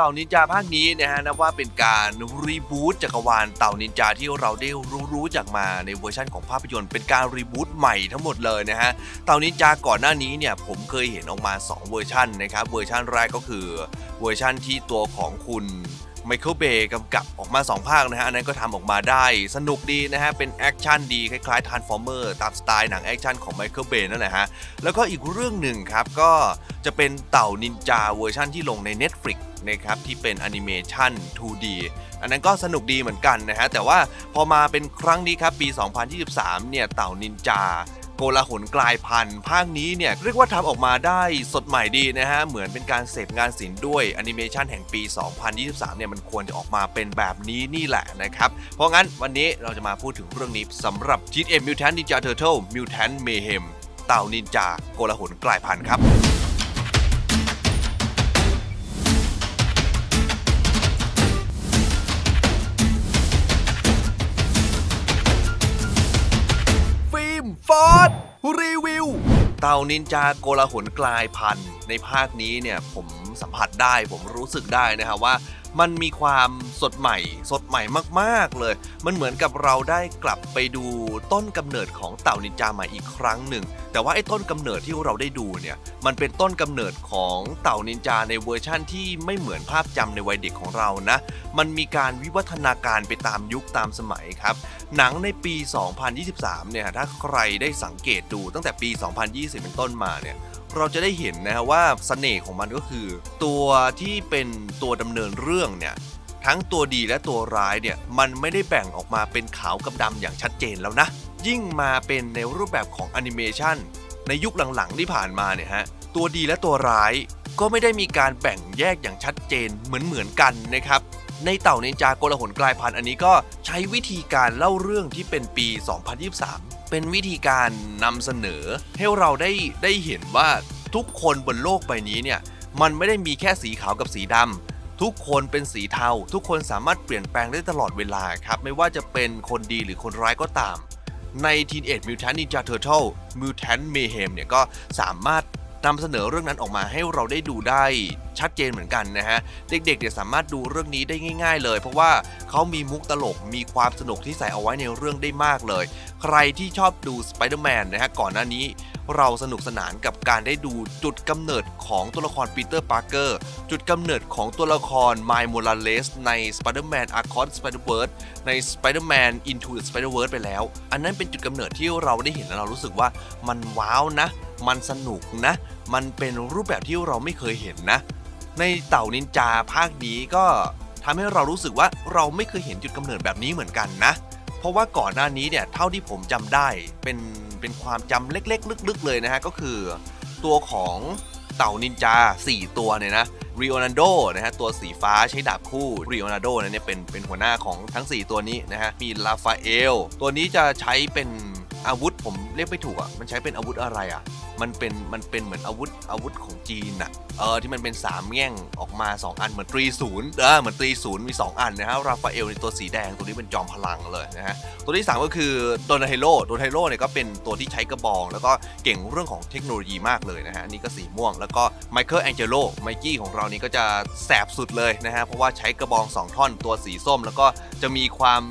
เต่านินจาภาคนี้นะฮะนับว่าเป็นการรีบูตจักรวาลเต่านินจาที่เราได้รู้รู้จักมาในเวอร์ชันของภาพยนตร์เป็นการรีบูตใหม่ทั้งหมดเลยนะฮะเต่านินจาก่อนหน้านี้เนี่ยผมเคยเห็นออกมา 2 เวอร์ชันนะครับเวอร์ชันแรกก็คือเวอร์ชันที่ตัวของคุณ ไมเคิลเบย์กำกับออกมา 2 ภาคนะฮะ อันนั้นก็ทำออกมาได้สนุกดีนะฮะ เป็นแอคชั่นดี คล้ายๆ Transformer ตามสไตล์หนังแอคชั่นของไมเคิลเบย์นั่นแหละฮะ แล้วก็อีกเรื่องหนึ่งครับ ก็จะเป็นเต่านินจาเวอร์ชั่นที่ลงใน Netflix นะครับที่เป็นแอนิเมชัน 2D อันนั้นก็สนุกดีเหมือนกันนะฮะ แต่ว่าพอมาเป็นครั้งนี้ครับปี 2023 เนี่ยเต่านินจา โกลาหลกลายพันธุ์ภาคนี้เนี่ยเรียกว่าทำออกมาได้สดใหม่ดีนะฮะ เหมือนเป็นการเสพงานศิลป์ด้วยแอนิเมชันแห่งปี 2023 เนี่ยมันควรจะออกมาเป็นแบบนี้นี่แหละนะครับ เพราะงั้นวันนี้เราจะมาพูดถึงเรื่องนี้สำหรับ g เอ็มมิวแทนนินจาเทอร์เทิลมิวแทนเมเฮมเต่านินจาโกลาหลกลายพันธุ์ครับ เต่านินจาโกลาหลกลายพันธุ์ในภาคนี้เนี่ยผมสัมผัสได้ผมรู้สึกได้นะครับว่า มันมีความสดใหม่ สดใหม่มากๆเลย มันเหมือนกับเราได้กลับไปดูต้นกำเนิดของเต่านินจาใหม่อีกครั้งหนึ่ง แต่ว่าไอ้ต้นกำเนิดที่เราได้ดูเนี่ย มันเป็นต้นกำเนิดของเต่านินจาในเวอร์ชั่นที่ไม่เหมือนภาพจำในวัยเด็กของเรานะ มันมีการวิวัฒนาการไปตามยุคตามสมัยครับ หนังในปี 2023 เนี่ย ถ้าใครได้สังเกตดูตั้งแต่ปี 2020 เป็นต้นมาเนี่ย เราจะได้เห็นนะฮะว่าเสน่ห์ของมันก็คือ ตัวที่เป็นตัวดำเนินเรื่องเนี่ยทั้งตัวดีและตัวร้ายเนี่ยมันไม่ได้แบ่งออกมาเป็นขาวกับดำอย่างชัดเจนแล้วนะ ยิ่งมาเป็นในรูปแบบของแอนิเมชันในยุคหลังๆที่ผ่านมาเนี่ยฮะตัวดีและตัวร้ายก็ไม่ได้มีการแบ่งแยกอย่างชัดเจนเหมือนเหมือนกันนะครับในเต่านินจาโกลาหลกลายพันธุ์อันนี้ก็ใช้วิธีการเล่าเรื่องที่เป็นปี 2023 เป็นวิธีการนำเสนอ ให้เราได้ได้เห็นว่าทุกคนบนโลกใบนี้เนี่ยมันไม่ได้มีแค่สีขาวกับสีดำทุกคนเป็นสีเทา ทุกคนสามารถเปลี่ยนแปลงได้ตลอดเวลาครับไม่ว่าจะเป็นคนดีหรือคนร้ายก็ตาม ใน Teenage Mutant Ninja Turtle Mutant Mayhem เนี่ยก็สามารถ นำเสนอเรื่องนั้นออกมาให้เราได้ดูได้ชัดเจนเหมือนกันนะฮะ เด็กๆเนี่ยสามารถดูเรื่องนี้ได้ง่าย ๆ เลย เพราะว่าเขามีมุกตลกมีความสนุกที่ใส่เอาไว้ในเรื่องได้มากเลย ใครที่ชอบดู Spider-Man นะฮะก่อนหน้านี้เราสนุกสนานกับการได้ดูจุดกำเนิดของตัวละครปีเตอร์ปาร์เกอร์จุดกำเนิดของตัวละครไมล์โมราเลสใน Spider-Man Across Spider-Verse ใน Spider-Man Into the Spider-Verse ไปแล้ว อันนั้นเป็นจุดกำเนิดที่เราได้เห็นแล้วเรารู้สึกว่ามันว้าวนะ มันสนุกนะ มันเป็นรูปแบบที่เราไม่เคยเห็นนะ ในเต่านินจาภาคนี้ก็ทำให้เรารู้สึกว่าเราไม่เคยเห็นจุดกำเนิดแบบนี้เหมือนกันนะ เพราะว่าก่อนหน้านี้เนี่ยเท่าที่ผมจำได้เป็นเป็นความจำเล็กๆ ลึกๆ เลยนะฮะก็คือ ตัวของเต่านินจา 4 ตัวเนี่ยนะรีโอนาโดนะฮะตัวสีฟ้าใช้ดาบคู่รีโอนาโดเนี่ยเป็นเป็นหัวหน้าของทั้ง 4 ตัวนี้นะฮะมีลาฟาเอลตัวนี้จะใช้เป็น อาวุธผมเรียกไม่ถูกอะมันใช้เป็นอาวุธอะไรอะ มันเป็นมันเป็นเหมือนอาวุธอาวุธของจีนอะเออที่มันเป็น3แง่งออกมา 2 อันเหมือนตรีศูนย์เออเหมือนตรีศูนย์มี 2 อันนะฮะราฟาเอลในตัวสีแดงตัวนี้เป็นจอมพลังเลยนะฮะตัวที่ 3 ก็คือโดนาเฮโร่โดนาเฮโร่เนี่ยก็เป็นตัวที่ใช้กระบอง แล้วก็เก่งเรื่องของเทคโนโลยีมากเลยนะฮะอันนี่ก็สีม่วง แล้วก็ไมเคิลแองเจโลไมกี้ของเรานี่ก็จะแสบสุดเลยนะฮะเพราะว่าใช้กระบอง 2 ท่อนตัวสีส้ม แล้วก็จะมีความ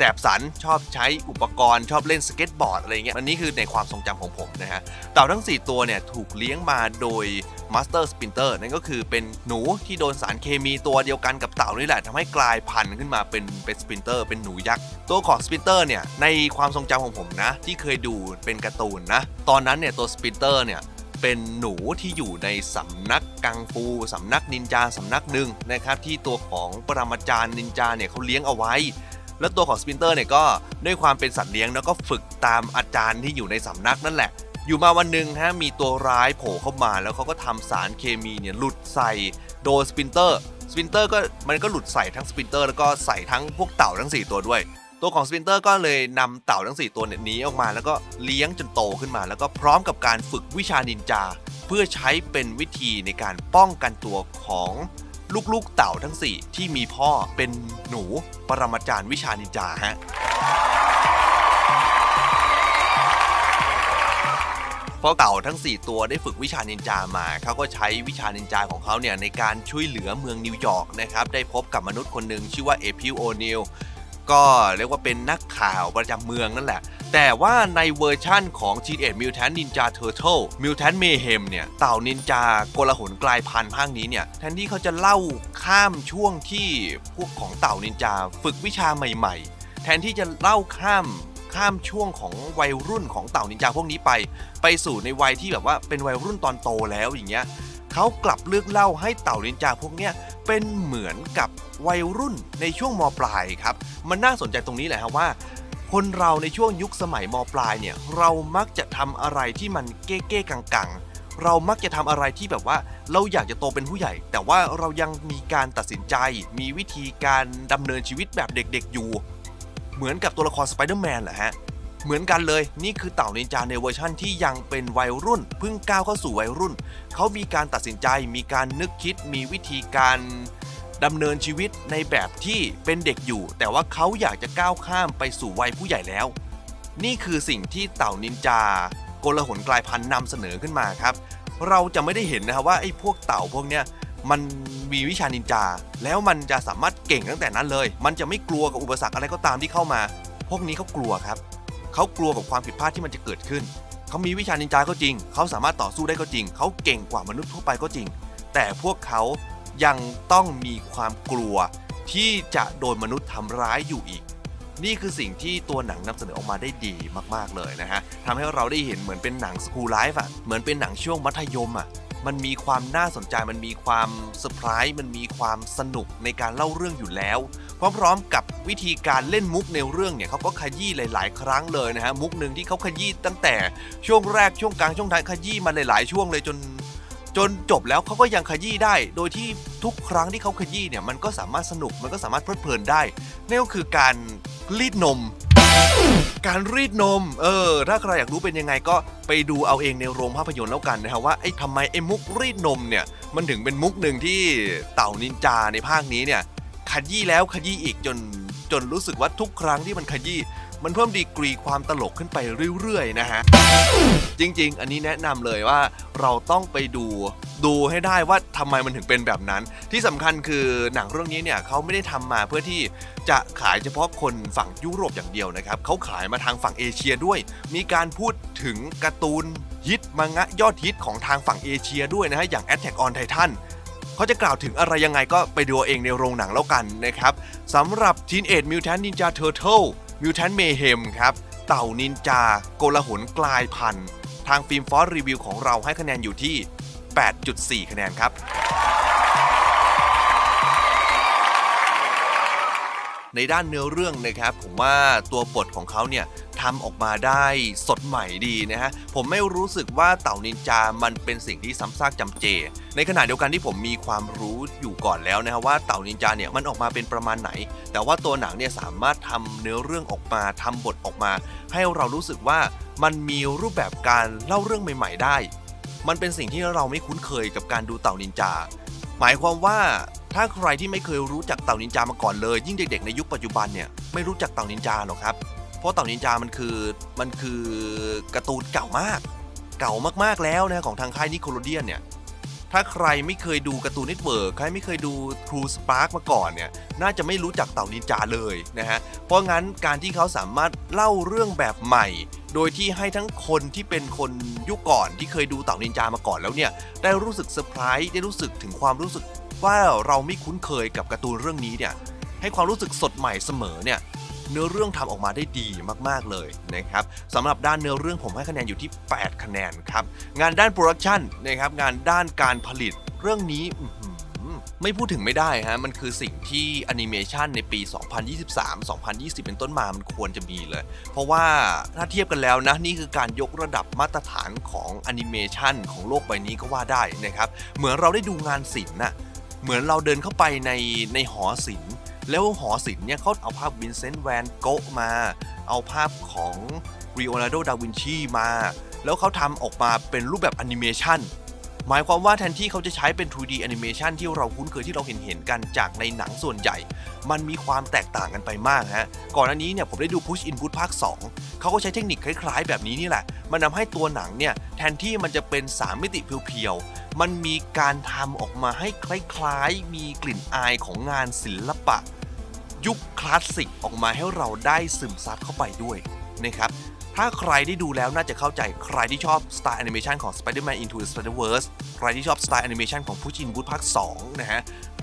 สบสันชอบใช้อุปกรณ์ชอบเล่นสเก็ตบอร์ดอะไรเงี้ยอันนี้คือในความทรงจำของผมนะฮะเต่าทั้ง 4 ตัวเนี่ยถูกเลี้ยงมาโดย Master Splinter นั่นก็คือเป็นหนูที่โดนสารเคมีตัวเดียวกันกับเต่านี่แหละทำให้กลายพันธุ์ขึ้นมาเป็นเป็นสปินเตอร์เป็นหนูยักษ์ตัวของสปินเตอร์เนี่ยในความทรงจำของผมนะ ที่เคยดูเป็นการ์ตูนนะตอนนั้นเนี่ยตัวสปินเตอร์เนี่ยเป็นหนูที่อยู่ในสำนักกังฟูสำนักนินจาสำนักหนึ่งนะครับที่ตัวของปรมาจารย์นินจาเนี่ยเขาเลี้ยงเอาไว้ แล้วตัวของสปินเตอร์เนี่ยก็ด้วยความเป็นสัตว์เลี้ยงแล้วก็ฝึกตามอาจารย์ที่อยู่ในสำนักนั่นแหละ อยู่มาวันหนึ่งฮะมีตัวร้ายโผล่เข้ามาแล้วเขาก็ทำสารเคมีเนี่ยหลุดใส่โดนสปินเตอร์สปินเตอร์ก็มันก็หลุดใส่ทั้งสปินเตอร์แล้วก็ใส่ทั้งพวกเต่าทั้ง 4 ตัวด้วย ตัวของสปินเตอร์ก็เลยนำเต่าทั้ง 4 ตัวเนี่ยหนีออกมา แล้วก็เลี้ยงจนโตขึ้นมา แล้วก็พร้อมกับการฝึกวิชานินจา เพื่อใช้เป็นวิธีในการป้องกันตัวของ ลูกๆเต่าทั้ง 4 ที่มีพ่อเป็นหนูปรมาจารย์วิชานินจาฮะเพราะเต่าทั้ง 4 ตัวได้ฝึกวิชานินจามา เขาก็ใช้วิชานินจาของเขาเนี่ยในการช่วยเหลือเมืองนิวยอร์กนะครับ ได้พบกับมนุษย์คนหนึ่งชื่อว่าเอพิวโอนิล ก็เรียกว่าเป็นนักข่าวประจำเมืองนั่นแหละ แต่ว่าในเวอร์ชั่นของ Teenage Mutant Ninja Turtle Mutant Mayhem เนี่ย เต่านินจากลหนกลายพันธุ์ภาคนี้เนี่ย แทนที่เขาจะเล่าข้ามช่วงที่พวกของเต่านินจาฝึกวิชาใหม่ ๆ แทนที่จะเล่าข้ามข้ามช่วงของวัยรุ่นของเต่านินจาพวกนี้ไป ไปสู่ในวัยที่แบบว่าเป็นวัยรุ่นตอนโตแล้วอย่างเงี้ย เขากลับเลือกเล่าให้เต่านินจาพวกเนี้ยเป็นเหมือนกับวัยรุ่นในช่วงมปลายครับ มันน่าสนใจตรงนี้แหละครับว่า คนเราในช่วงยุคสมัยมปลายเนี่ยเรามักจะทำอะไรที่มันเก้เก้กังกังๆเรามักจะทำอะไรที่แบบว่าเราอยากจะโตเป็นผู้ใหญ่ แต่ว่าเรายังมีการตัดสินใจ มีวิธีการดำเนินชีวิตแบบเด็กๆอยู่ เหมือนกับตัวละครสไปเดอร์แมนแหละฮะ เหมือนกันเลย นี่คือเต่านินจาในเวอร์ชั่นที่ยังเป็นวัยรุ่นเพิ่งก้าวเข้าสู่วัยรุ่น เขามีการตัดสินใจมีการนึกคิดมีวิธีการดำเนินชีวิตในแบบที่เป็นเด็กอยู่ แต่ว่าเขาอยากจะก้าวข้ามไปสู่วัยผู้ใหญ่แล้ว นี่คือสิ่งที่เต่านินจากลหนกลายพันธุ์นำเสนอขึ้นมาครับ เราจะไม่ได้เห็นนะครับว่าไอ้พวกเต่าพวกเนี้ยมันมีวิชานินจา แล้วมันจะสามารถเก่งตั้งแต่นั้นเลย มันจะไม่กลัวกับอุปสรรคอะไรก็ตามที่เข้ามา พวกนี้เขากลัวครับ เขากลัวกับความผิดพลาดที่มันจะเกิดขึ้น เขามีวิชานินจาก็จริง เขาสามารถต่อสู้ได้ก็จริง เขาเก่งกว่ามนุษย์ทั่วไปก็จริง แต่พวกเขายังต้องมีความกลัวที่จะโดนมนุษย์ทำร้ายอยู่อีก นี่คือสิ่งที่ตัวหนังนำเสนอออกมาได้ดีมากๆเลยนะฮะทำให้เราได้เห็นเหมือนเป็นหนังสคูไลฟ์อะเหมือนเป็นหนังช่วงมัธยมอะ มันมีความน่าสนใจมันมีความเซอร์ไพรส์มันมีความสนุกในการเล่าเรื่องอยู่แล้ว พร้อมๆกับวิธีการเล่นมุกในเรื่องเนี่ยเขาก็ขยี้หลาย ๆ ครั้งเลยนะฮะมุกหนึ่งที่เขาขยี้ตั้งแต่ช่วงแรกช่วงกลางช่วงท้ายขยี้มาหลายๆ ช่วงเลยจนจนจบแล้วเขาก็ยังขยี้ได้ โดยที่ทุกครั้งที่เขาขยี้เนี่ยมันก็สามารถสนุกมันก็สามารถเพลิดเพลินได้นั่นก็คือการ รีดนม การรีดนม เออ ถ้าใครอยากรู้เป็นยังไงก็ไปดูเอาเองในโรงภาพยนตร์แล้วกันนะครับว่าไอ้ทำไมไอ้มุกรีดนมเนี่ย มันถึงเป็นมุกหนึ่งที่เต่านินจาในภาคนี้เนี่ยขยี้แล้วขยี้อีกจนจนรู้สึกว่าทุกครั้งที่มันขยี้ มันเพิ่มดีกรีความตลกขึ้นไปเรื่อยๆนะฮะ จริงๆ อันนี้แนะนำเลยว่าเราต้องไปดูดูให้ได้ว่าทำไมมันถึงเป็นแบบนั้น ที่สำคัญคือหนังเรื่องนี้เนี่ยเขาไม่ได้ทำมาเพื่อที่จะขายเฉพาะคนฝั่งยุโรปอย่างเดียวนะครับเขาขายมาทางฝั่งเอเชียด้วย มีการพูดถึงการ์ตูนฮิตมังงะยอดฮิตของทางฝั่งเอเชียด้วยนะฮะอย่าง Attack on Titan เขาจะกล่าวถึงอะไรยังไงก็ไปดูเอาเองในโรงหนังแล้วกันนะครับสำหรับ Teenage Mutant Ninja Turtle Mutant Mayhem ครับ เต่านินจา โกลหนกลายพันธุ์ ทางฟิล์มฟอสรีวิวของเราให้คะแนนอยู่ที่ 8.4 คะแนนครับ ในด้านเนื้อเรื่องนะครับ ผมว่าตัวบทของเขาเนี่ยทำออกมาได้สดใหม่ดีนะฮะ ผมไม่รู้สึกว่าเต่านินจามันเป็นสิ่งที่ซ้ำซากจำเจ ในขณะเดียวกันที่ผมมีความรู้อยู่ก่อนแล้วนะฮะว่าเต่านินจาเนี่ยมันออกมาเป็นประมาณไหน แต่ว่าตัวหนังเนี่ยสามารถทำเนื้อเรื่องออกมาทำบทออกมา ให้เรารู้สึกว่ามันมีรูปแบบการเล่าเรื่องใหม่ ๆ ได้ มันเป็นสิ่งที่เราไม่คุ้นเคยกับการดูเต่านินจา หมายความว่าถ้าใครที่ไม่เคยรู้จักเต่านินจามาก่อนเลย ยิ่งเด็กๆในยุคปัจจุบันเนี่ยไม่รู้จักเต่านินจาหรอกครับ เพราะเต่านินจามันคือมันคือการ์ตูนเก่ามาก เก่ามากๆแล้วนะของทางค่ายนิโคลเดียนเนี่ย ถ้าใครไม่เคยดูการ์ตูนเน็ตเวิร์กใครไม่เคยดูครูสปาร์กมาก่อนเนี่ยน่าจะไม่รู้จักเต่านินจาเลยนะฮะเพราะงั้นการที่เขาสามารถเล่าเรื่องแบบใหม่ โดยที่ให้ทั้งคนที่เป็นคนยุคก่อนที่เคยดูเต่านินจามาก่อนแล้วเนี่ยได้รู้สึกเซอร์ไพรส์ได้รู้สึกถึงความรู้สึกว่าเราไม่คุ้นเคยกับการ์ตูนเรื่องนี้เนี่ยให้ความรู้สึกสดใหม่เสมอเนี่ย เนื้อเรื่องทำออกมาได้ดีมากๆเลยนะครับสำหรับด้านเนื้อเรื่องผมให้คะแนนอยู่ที่ 8 คะแนนครับ งานด้านโปรดักชันนะครับงานด้านการผลิตเรื่องนี้ไม่พูดถึงไม่ได้ฮะ มันคือสิ่งที่แอนิเมชันในปี 2023-2020 เป็นต้นมา มันควรจะมีเลย เพราะว่าถ้าเทียบกันแล้วนะ นี่คือการยกระดับมาตรฐานของแอนิเมชันของโลกใบนี้ก็ว่าได้นะครับ เหมือนเราได้ดูงานศิลป์น่ะ เหมือนเราเดินเข้าไปในในหอศิลป์ แล้วหอศิลป์เนี่ยเขาเอาภาพวินเซนต์แวนโกะมา เอาภาพของรีโอนาร์โด ดาวินชีมา แล้วเขาทำออกมาเป็นรูปแบบแอนิเมชันหมายความว่าแทนที่เขาจะใช้เป็น 2D animation ที่เราคุ้นเคยที่เราเห็นเห็นกันจากในหนังส่วนใหญ่ มันมีความแตกต่างกันไปมากฮะ ก่อนอันนี้เนี่ยผมได้ดู Push Input ภาค 2 เขาก็ใช้เทคนิคคล้ายๆ แบบนี้นี่แหละ มันทำให้ตัวหนังเนี่ยแทนที่มันจะเป็น 3 มิติเพียวๆ มันมีการทำออกมาให้คล้ายๆ มีกลิ่นอายของงานศิลปะ ยุคคลาสสิกออกมาให้เราได้ซึมซับเข้าไปด้วยนะครับถ้าใครได้ดูแล้วน่าจะเข้าใจใครที่ชอบสไตล์แอนิเมชันของ Spider-Man Into the Spider-Verse ใครที่ชอบสไตล์แอนิเมชันของฟูจินบูธภาค2นะฮะ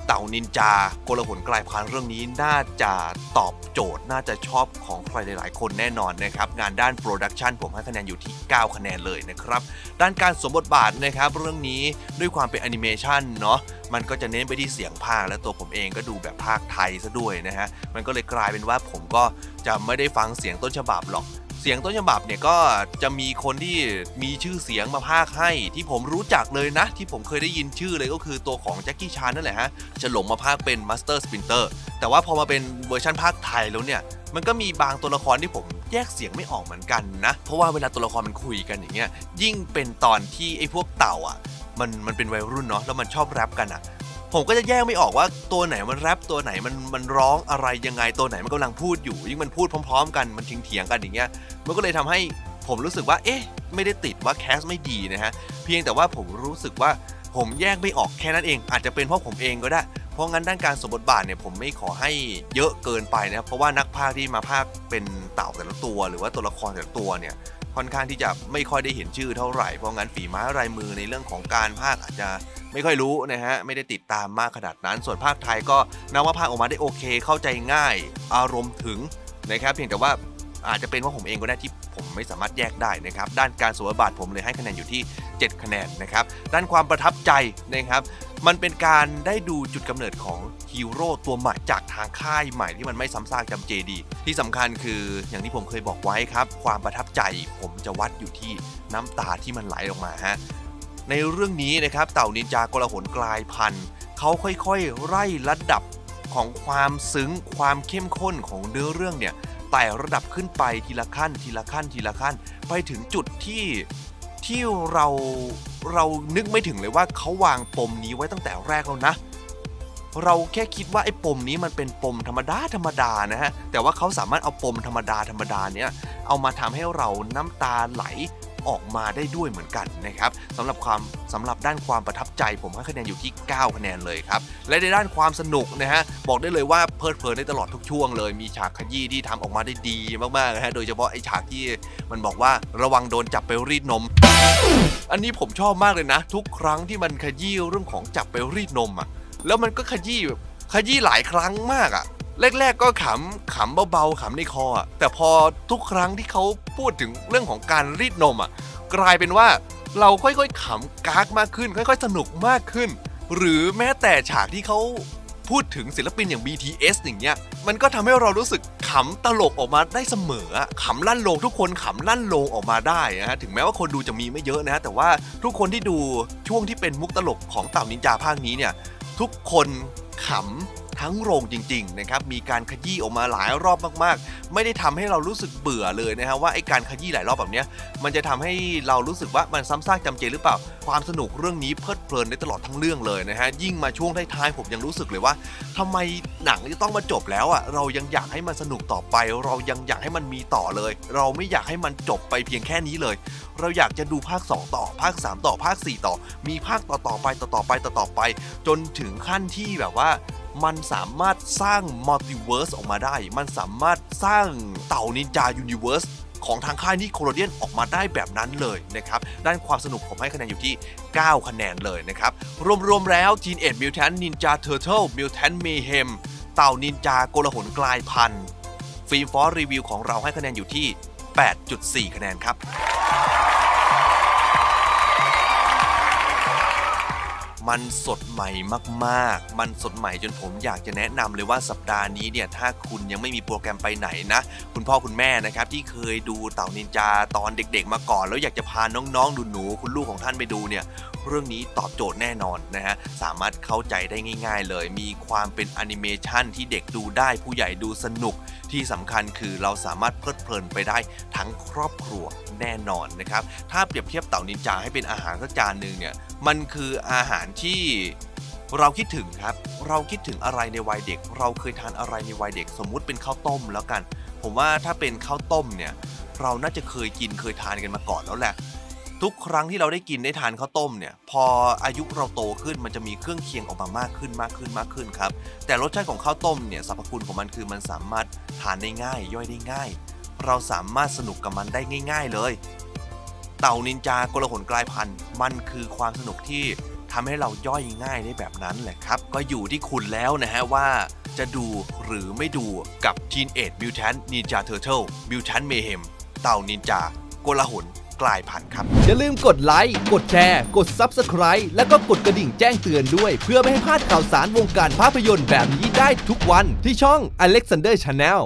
เต่านินจากลหนกลายพันธุ์เรื่องนี้น่าจะตอบโจทย์ น่าจะชอบของใครหลาย ๆ คนแน่นอนนะครับ งานด้านโปรดักชันผมให้คะแนนอยู่ที่ 9 คะแนนเลยนะครับ ด้านการสวมบทบาทนะครับเรื่องนี้ด้วยความเป็นแอนิเมชันเนาะมันก็จะเน้นไปที่เสียงภาคและตัวผมเองก็ดูแบบภาคไทยซะด้วยนะฮะมันก็เลยกลายเป็นว่าผมก็จะไม่ได้ฟังเสียงต้นฉบับหรอก เสียงต้นฉบับเนี่ยก็จะมีคนที่มีชื่อเสียงมาภาคให้ ที่ผมรู้จักเลยนะ ที่ผมเคยได้ยินชื่อเลยก็คือตัวของแจ็คกี้ชานนั่นแหละฮะจะหลงมาภาคเป็นมาสเตอร์สปินเตอร์แต่ว่าพอมาเป็นเวอร์ชันภาคไทยแล้วเนี่ยมันก็มีบางตัวละครที่ผมแยกเสียงไม่ออกเหมือนกันนะ เพราะว่าเวลาตัวละครมันคุยกันอย่างเงี้ยยิ่งเป็นตอนที่ไอ้พวกเต่าอะมันมันเป็นวัยรุ่นเนาะแล้วมันชอบแรปกันอะ ผมก็จะแยกไม่ออกว่าตัวไหนมันแรปตัวไหนมันมันร้องอะไรยังไงตัวไหนมันกำลังพูดอยู่ยิ่งมันพูดพร้อม ๆ กันมันเถียงกันอย่างเงี้ยมันก็เลยทำให้ผมรู้สึกว่า เอ๊ะ ไม่ได้ติดว่าแคสไม่ดีนะฮะเพียงแต่ว่าผมรู้สึกว่าผมแยกไม่ออกแค่นั้นเอง อาจจะเป็นเพราะผมเองก็ได้ เพราะงั้นด้านการสมบทบาทเนี่ยผมไม่ขอให้เยอะเกินไปนะครับเพราะว่านักพากที่มาพากเป็นเต่าแต่ละตัว หรือว่าตัวละครแต่ละตัวเนี่ยค่อนข้างที่จะไม่ค่อยได้เห็นชื่อเท่าไหร่เพราะงั้นฝีไม้ลายมือในเรื่องของการพากอาจจะ ไม่ค่อยรู้นะฮะไม่ได้ติดตามมากขนาดนั้น ส่วนภาคไทยก็นับว่าภาคออกมาได้โอเค เข้าใจง่าย อารมณ์ถึงนะครับเพียงแต่ว่าอาจจะเป็นว่าผมเองก็ได้ที่ผมไม่สามารถแยกได้นะครับ ด้านการสวมบาทผมเลยให้คะแนนอยู่ที่ 7 คะแนนนะครับ ด้านความประทับใจนะครับ มันเป็นการได้ดูจุดกำเนิดของฮีโร่ตัวใหม่จากทางค่ายใหม่ที่มันไม่ซ้ำซากจำเจดี ที่สำคัญคืออย่างที่ผมเคยบอกไว้ครับ ความประทับใจผมจะวัดอยู่ที่น้ำตาที่มันไหลออกมาฮะ ในเรื่องนี้นะครับเต่านินจากลหนกลายพันธุ์เขาค่อยๆ ไล่ระดับของความซึ้งความเข้มข้นของเนื้อเรื่องเนี่ยไต่ระดับขึ้นไปทีละขั้นทีละขั้นทีละขั้น ไปถึงจุดที่ที่เราเรานึกไม่ถึงเลยว่าเขาวางปมนี้ไว้ตั้งแต่แรกแล้วนะ เราแค่คิดว่าไอ้ปมนี้มันเป็นปมธรรมดาธรรมดานะฮะแต่ว่าเขาสามารถเอาปมธรรมดาธรรมดาเนี้ยเอามาทำให้เราน้ำตาไหล ออกมาได้ด้วยเหมือนกันนะครับสำหรับความสำหรับด้านความประทับใจผมให้คะแนนอยู่ที่ 9 คะแนนเลยครับ และในด้านความสนุกนะฮะบอกได้เลยว่าเพลิดเพลินได้ตลอดทุกช่วงเลยมีฉากขยี้ที่ทำออกมาได้ดีมากๆนะฮะโดยเฉพาะไอ้ฉากที่มันบอกว่าระวังโดนจับไปรีดนม อันนี้ผมชอบมากเลยนะ ทุกครั้งที่มันขยี้เรื่องของจับไปรีดนมอะแล้วมันก็ขยี้แบบขยี้หลายครั้งมากอะ แรก ๆ ก็ขำขำเบาๆขำในคออะแต่พอทุกครั้งที่เขาพูดถึงเรื่องของการรีดนมอะกลายเป็นว่าเราค่อยๆขำกากมากขึ้น ค่อย ๆ สนุกมากขึ้น หรือแม้แต่ฉากที่เขาพูดถึงศิลปินอย่าง BTS อย่างเงี้ย มันก็ทำให้เรารู้สึกขำตลกออกมาได้เสมออะขำลั่นโลงทุกคนขำลั่นโลงออกมาได้นะฮะ ถึงแม้ว่าคนดูจะมีไม่เยอะนะฮะ แต่ว่าทุกคนที่ดูช่วงที่เป็นมุกตลกของเต่านินจาภาคนี้เนี่ย ทุกคนขำ ทั้งโรงจริงๆนะครับมีการขยี้ออกมาหลายรอบมากๆ ไม่ได้ทำให้เรารู้สึกเบื่อเลยนะฮะว่าไอ้การขยี้หลายรอบแบบนี้มันจะทำให้เรารู้สึกว่ามันซ้ำซากจำเจหรือเปล่า ความสนุกเรื่องนี้เพลิดเพลินได้ตลอดทั้งเรื่องเลยนะฮะยิ่งมาช่วงท้ายๆผมยังรู้สึกเลยว่าทำไมหนังจะต้องมาจบแล้วอะเรายังอยากให้มันสนุกต่อไป เรายังอยากให้มันมีต่อเลย เราไม่อยากให้มันจบไปเพียงแค่นี้เลย เราอยากจะดูภาค 2 ต่อ ภาค 3 ต่อภาค 4 ต่อ มีภาคต่อๆไปต่อๆไปต่อๆไป จนถึงขั้นที่แบบว่า มันสามารถสร้างมัลติเวิร์สออกมาได้ มันสามารถสร้างเต่านินจายูนิเวิร์สของทางค่ายนิโคลเดียนออกมาได้แบบนั้นเลยนะครับ ด้านความสนุกผมให้คะแนนอยู่ที่ 9 คะแนนเลยนะครับ รวมๆแล้ว Teenage Mutant Ninja Turtle Mutant Mayhem เต่านินจาโกลหนกลายพันธุ์ฟิล์มฟอร์รีวิวของเราให้คะแนนอยู่ที่ 8.4 คะแนนครับ มันสดใหม่มากๆ มันสดใหม่จนผมอยากจะแนะนำเลยว่าสัปดาห์นี้เนี่ยถ้าคุณยังไม่มีโปรแกรมไปไหนนะ คุณพ่อคุณแม่นะครับที่เคยดูเต่านินจาตอนเด็กๆ มาก่อน แล้วอยากจะพาน้องๆหนูๆคุณลูกของท่านไปดูเนี่ยเรื่องนี้ตอบโจทย์แน่นอนนะฮะ สามารถเข้าใจได้ง่าย ๆ เลย มีความเป็นแอนิเมชันที่เด็กดูได้ผู้ใหญ่ดูสนุกที่สำคัญคือเราสามารถเพลิดเพลินไปได้ทั้งครอบครัวแน่นอนนะครับ ถ้าเปรียบเทียบเต่านินจาให้เป็นอาหารสักจานหนึ่งเนี่ย มันคืออาหารที่เราคิดถึงครับ เราคิดถึงอะไรในวัยเด็ก เราเคยทานอะไรในวัยเด็ก สมมุติเป็นข้าวต้มแล้วกัน ผมว่าถ้าเป็นข้าวต้มเนี่ย เราน่าจะเคยกินเคยทานกันมาก่อนแล้วแหละ ทุกครั้งที่เราได้กินได้ทานข้าวต้มเนี่ย พออายุเราโตขึ้นมันจะมีเครื่องเคียงออกมามากขึ้นมากขึ้นมากขึ้นครับ แต่รสชาติของข้าวต้มเนี่ยสรรพคุณของมันคือมันสามารถ ทานได้ง่ายย่อยได้ง่าย เราสามารถสนุกกับมันได้ง่าย ๆเลย เต่านินจากลหนกลายพันธุ์มันคือความสนุกที่ทำให้เราย่อยง่ายได้แบบนั้นแหละครับ ก็อยู่ที่คุณแล้วนะฮะว่าจะดูหรือไม่ดูกับ Teenage Mutant Ninja Turtle Mutant Mayhem เต่านินจากลหน กลายพันธุ์ครับ อย่าลืมกดไลค์ กดแชร์ กด Subscribe แล้วก็กดกระดิ่งแจ้งเตือนด้วย เพื่อไม่ให้พลาดข่าวสารวงการภาพยนตร์แบบนี้ได้ทุกวันที่ช่อง Alexander Channel